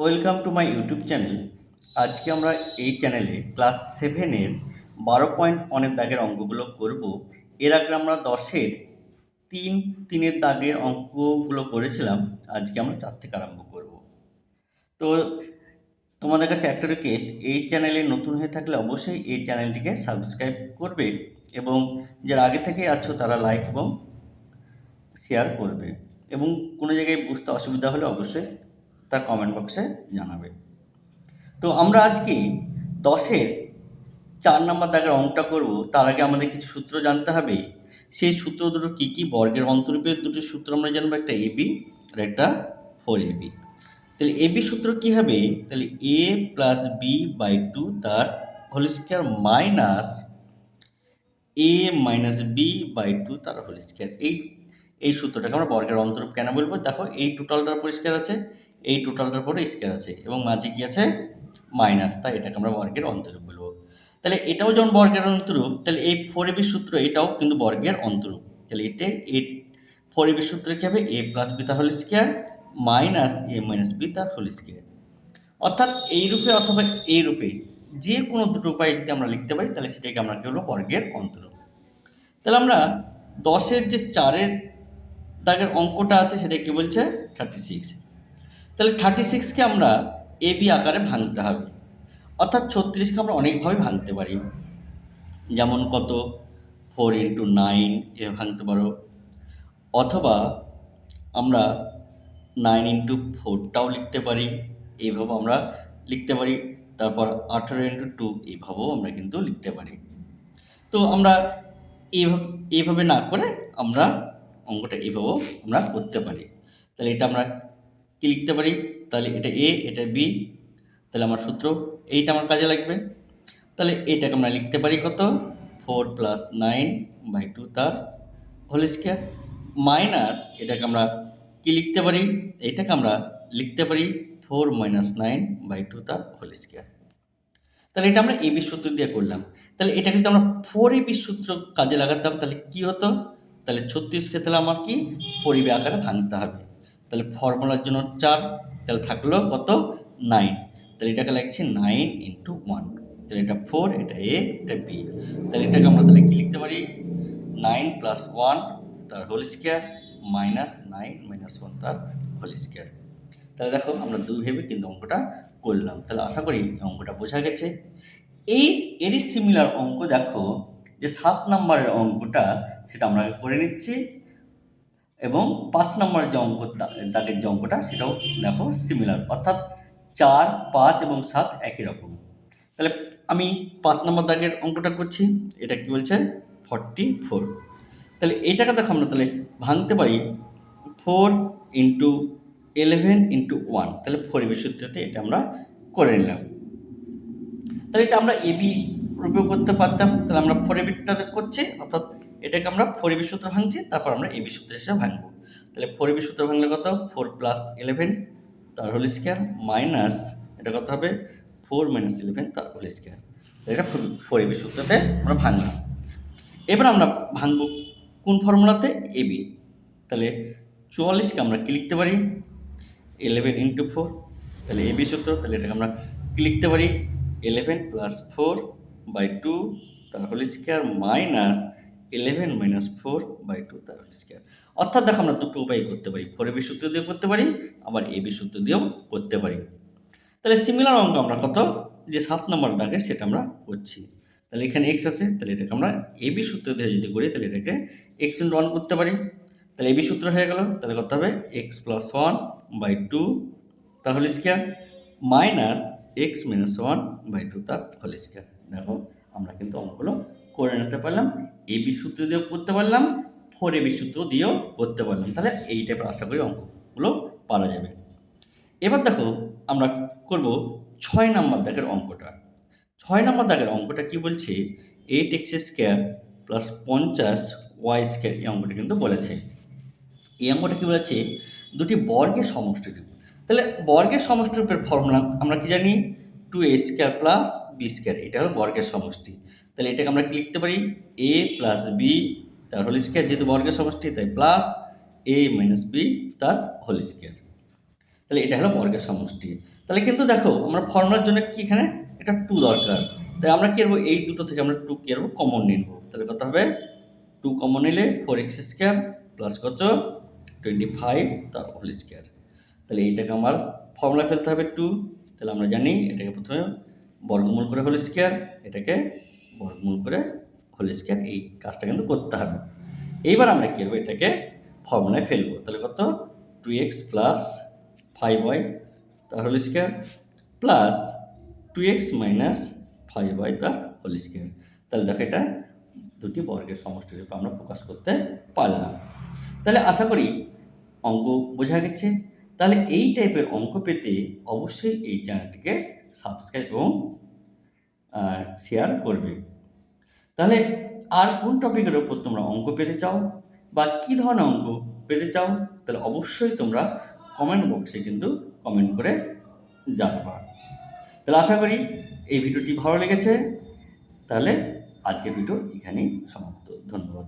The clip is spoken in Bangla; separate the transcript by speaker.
Speaker 1: Welcome to my YouTube channel. আজকে আমরা এই চ্যানেলে ক্লাস সেভেনের বারো পয়েন্ট অনেক দাগের অঙ্কগুলো করব। এর আগে আমরা দশের তিন, তিনের দাগের অঙ্কগুলো করেছিলাম। আজকে আমরা চার থেকে আরম্ভ করব। তো তোমাদের কাছে একটা রিকোয়েস্ট এই চ্যানেলে নতুন হয়ে থাকলে অবশ্যই এই চ্যানেলটিকে সাবস্ক্রাইব করবে এবং যারা আগে থেকে আছো তারা লাইক এবং শেয়ার করবে। এবং কোনো জায়গায় বুঝতে অসুবিধা হলে অবশ্যই তা কমেন্ট বক্সে জানাবে। তো আমরা আজকে দশের চার নম্বর দাগের অঙ্কটা করব। তার আগে আমাদের কিছু সূত্র জানতে হবে। সেই সূত্র দুটো কী কী? বর্গের অন্তরূপের দুটো সূত্র আমরা জানব। একটা এবি আর একটা ফোর এবি তাহলে এবি সূত্র কী হবে? তাহলে A plus B by two তার whole square minus A minus B by two তার হোল স্কোয়ার এই এই সূত্রটাকে আমরা বর্গের অন্তরূপ কেন বলব? দেখো, এই টোটালটার পরিষ্কার আছে, এই টোটালটার পরে স্কোয়ার আছে এবং মাঝে কি আছে? মাইনাস তাই এটাকে আমরা বর্গের অন্তরূপ বলব। তাহলে এটাও যেমন বর্গের অন্তরূপ, তাহলে এই ফোর এবি সূত্র এটাও কিন্তু বর্গের অন্তরূপ। তাহলে এটা, এই ফোর এবি সূত্র কী হবে? এ প্লাস বি তার whole square minus A minus B তার হোল স্কোয়ার অর্থাৎ এই রূপে অথবা এই রূপে যে কোনো দুটো উপায়ে যদি আমরা লিখতে পারি, তাহলে সেটাকে আমরা কী হলো বর্গের অন্তরূপ। তাহলে আমরা দশের যে চারের দাগের অঙ্কটা আছে, সেটা কি বলছে? থার্টি সিক্স তাহলে থার্টি সিক্সকে আমরা এ বি আকারে ভাঙতে হবে। অর্থাৎ ছত্রিশকে আমরা অনেকভাবে ভাঙতে পারি। যেমন কত? ফোর ইন্টু নাইন এ ভাঙতে পারো। অথবা আমরা নাইন ইন্টু ফোরটাও লিখতে পারি। এইভাবে আমরা লিখতে পারি। তারপর আঠেরো ইন্টু টু এইভাবেও আমরা কিন্তু লিখতে পারি। তো আমরা এইভাবে এইভাবে না করে আমরা অঙ্কটা এইভাবেও আমরা করতে পারি। তাহলে এটা আমরা কি লিখতে পারি? তাহলে এটা এ এটা বি তাহলে আমার সূত্র এইটা আমার কাজে লাগবে। তাহলে এটাকে আমরা লিখতে পারি কত? Four plus nine by two তার হোল স্কোয়ার। মাইনাস এটাকে আমরা কী লিখতে পারি? এইটাকে আমরা লিখতে পারি four minus nine by two তার হোল স্কোয়ার। তাহলে এটা আমরা এবি সূত্র দিয়ে করলাম। তাহলে এটাকে যদি আমরা ফোর এবি সূত্র কাজে লাগাতাম, তাহলে কি হতো? তাহলে ছত্রিশকে তাহলে আমার কি? ফোর এবি আকারে ভাঙতে হবে। তাহলে ফর্মুলার জন্য চার, তাহলে থাকল কত? নাইন। তাহলে এটাকে লাগছে নাইন ইন্টু ওয়ান। তাহলে এটা ফোর, এটা এ, এটা বি। তাহলে এটাকে আমরা তাহলে কি লিখতে পারি? নাইন প্লাস ওয়ান তার whole square, minus nine minus one তার হোল স্কোয়ার। তাহলে দেখো আমরা দুই ভেবে কিন্তু অঙ্কটা করলাম। তাহলে আশা করি অঙ্কটা বোঝা গেছে। এই, এরই সিমিলার অঙ্ক দেখো। যে সাত নম্বরের অঙ্কটা সেটা আমরা করে নিচ্ছি এবং পাঁচ নম্বরের যে অঙ্ক দাগের যে অঙ্কটা সেটাও দেখো সিমিলার অর্থাৎ চার, পাঁচ এবং সাত একই রকম। তাহলে আমি পাঁচ নম্বর দাগের অঙ্কটা করছি, এটা কি বলছে? ফর্টি ফোর তাহলে এইটাকে দেখো আমরা তাহলে ভাঙতে পারি four into eleven into one তাহলে ফোর এবি সূত্রতে এটা আমরা করে নিলাম। তাহলে এটা আমরা এবি রূপেও করতে পারতাম, তাহলে আমরা ফোর এবিটাতে করছি, অর্থাৎ এটাকে আমরা ফোর এবি সূত্র ভাঙছি, তারপর আমরা এবি সূত্র হিসেবে ভাঙবো। তাহলে ফোর এবি সূত্র ভাঙলে কত? ফোর প্লাস ইলেভেন তার হোল স্কোয়ার মাইনাস এটা কত হবে? ফোর মাইনাস ইলেভেন তার হোল স্কোয়ার এটা ফোর এবি সূত্রতে আমরা ভাঙলাম। এবার আমরা ভাঙবো কোন ফর্মুলাতে? এবি তাহলে চুয়াল্লিশকে আমরা কি লিখতে পারি? ইলেভেন ইন্টু ফোর তাহলে এবি সূত্র, তাহলে এটাকে আমরা কী লিখতে পারি? Eleven plus four by two তার whole square minus eleven minus four by two তার হোল স্কোয়ার অর্থাৎ দেখো আমরা দুটো উপায় করতে পারি। ফোর এবি সূত্র দিয়েও করতে পারি, আবার এবি সূত্র দিয়েও করতে পারি। তাহলে সিমিলার অঙ্ক আমরা কত? যে সাত নম্বর দাগে সেটা আমরা করছি। তাহলে এখানে এক্স আছে, তাহলে এটাকে আমরা এবি সূত্র দিয়ে যদি করি, তাহলে এটাকে এক্স ইন্টু ওয়ান করতে পারি। তাহলে এবি সূত্র হয়ে গেল, তাহলে কত হবে? X plus one by two তার whole square minus x minus one by two তার হোল স্কোয়ার দেখো, আমরা কিন্তু অঙ্কগুলো করে নিতে পারলাম। এবি সূত্র দিয়েও করতে পারলাম ফোর এবি সূত্র দিয়েও করতে পারলাম। তাহলে এই টাইপের আশা করি অঙ্কগুলো পারা যাবে। এবার দেখো, আমরা করব ছয় নম্বর দাগের অঙ্কটা। ছয় নম্বর দাগের অঙ্কটা কি বলছে? এইট এক্স স্কোয়ার প্লাস পঞ্চাশ ওয়াই স্কোয়ার এই অঙ্কটা কিন্তু বলেছে। এই অঙ্কটা কী বলেছে? দুটি বর্গের সমষ্টিরূপ। তাহলে বর্গের সমষ্টিরূপের ফর্মুলা আমরা কি জানি? Two a square plus b square এটা হলো বর্গের সমষ্টি। তাহলে এটাকে আমরা কি লিখতে পারি? এ প্লাস বি তার হোল স্কোয়ার যেহেতু বর্গের সমষ্টি, তাই প্লাস এ মাইনাস বি তার হোল স্কোয়ার তাহলে এটা হলো বর্গের সমষ্টি। তাহলে কিন্তু দেখো, আমরা ফর্মুলার জন্য কি এখানে? এটা টু দরকার। তাই আমরা কী এই দুটো থেকে আমরা টু কী কমন নেব। তাহলে কত হবে? টু কমন নিলে ফোর এক্স স্কোয়ার প্লাস কত? টোয়েন্টি ফাইভ তার হোল স্কোয়ার তাহলে এইটাকে আমার ফর্মুলা ফেলতে হবে টু তাহলে আমরা জানি এটাকে প্রথমে বর্গমূল করে হোল স্কোয়ার এটাকে বর্গমূল করে হোল স্কোয়ার এই কাজটা কিন্তু করতে হবে। এইবার আমরা কী করব? এটাকে ফর্মুলায় ফেলব। তাহলে কত? Two x plus five y তার whole square plus two x minus five y তার হোল স্কোয়ার তাহলে দেখো এটা দুটি বর্গের সমষ্টি রূপে আমরা প্রকাশ করতে পারলাম। তাহলে আশা করি অঙ্ক বোঝা গেছে। তাহলে এই টাইপের অঙ্ক পেতে অবশ্যই এই চ্যানেলটিকে সাবস্ক্রাইব এবং শেয়ার করবে। তাহলে আর কোন টপিকের ওপর তোমরা অঙ্ক পেতে চাও বা কী ধরনের অঙ্ক পেতে চাও, তাহলে অবশ্যই তোমরা কমেন্ট বক্সে কিন্তু কমেন্ট করে জানাবা। তাহলে আশা করি এই ভিডিওটি ভালো লেগেছে। তাহলে আজকের ভিডিও এখানেই সমাপ্ত। ধন্যবাদ।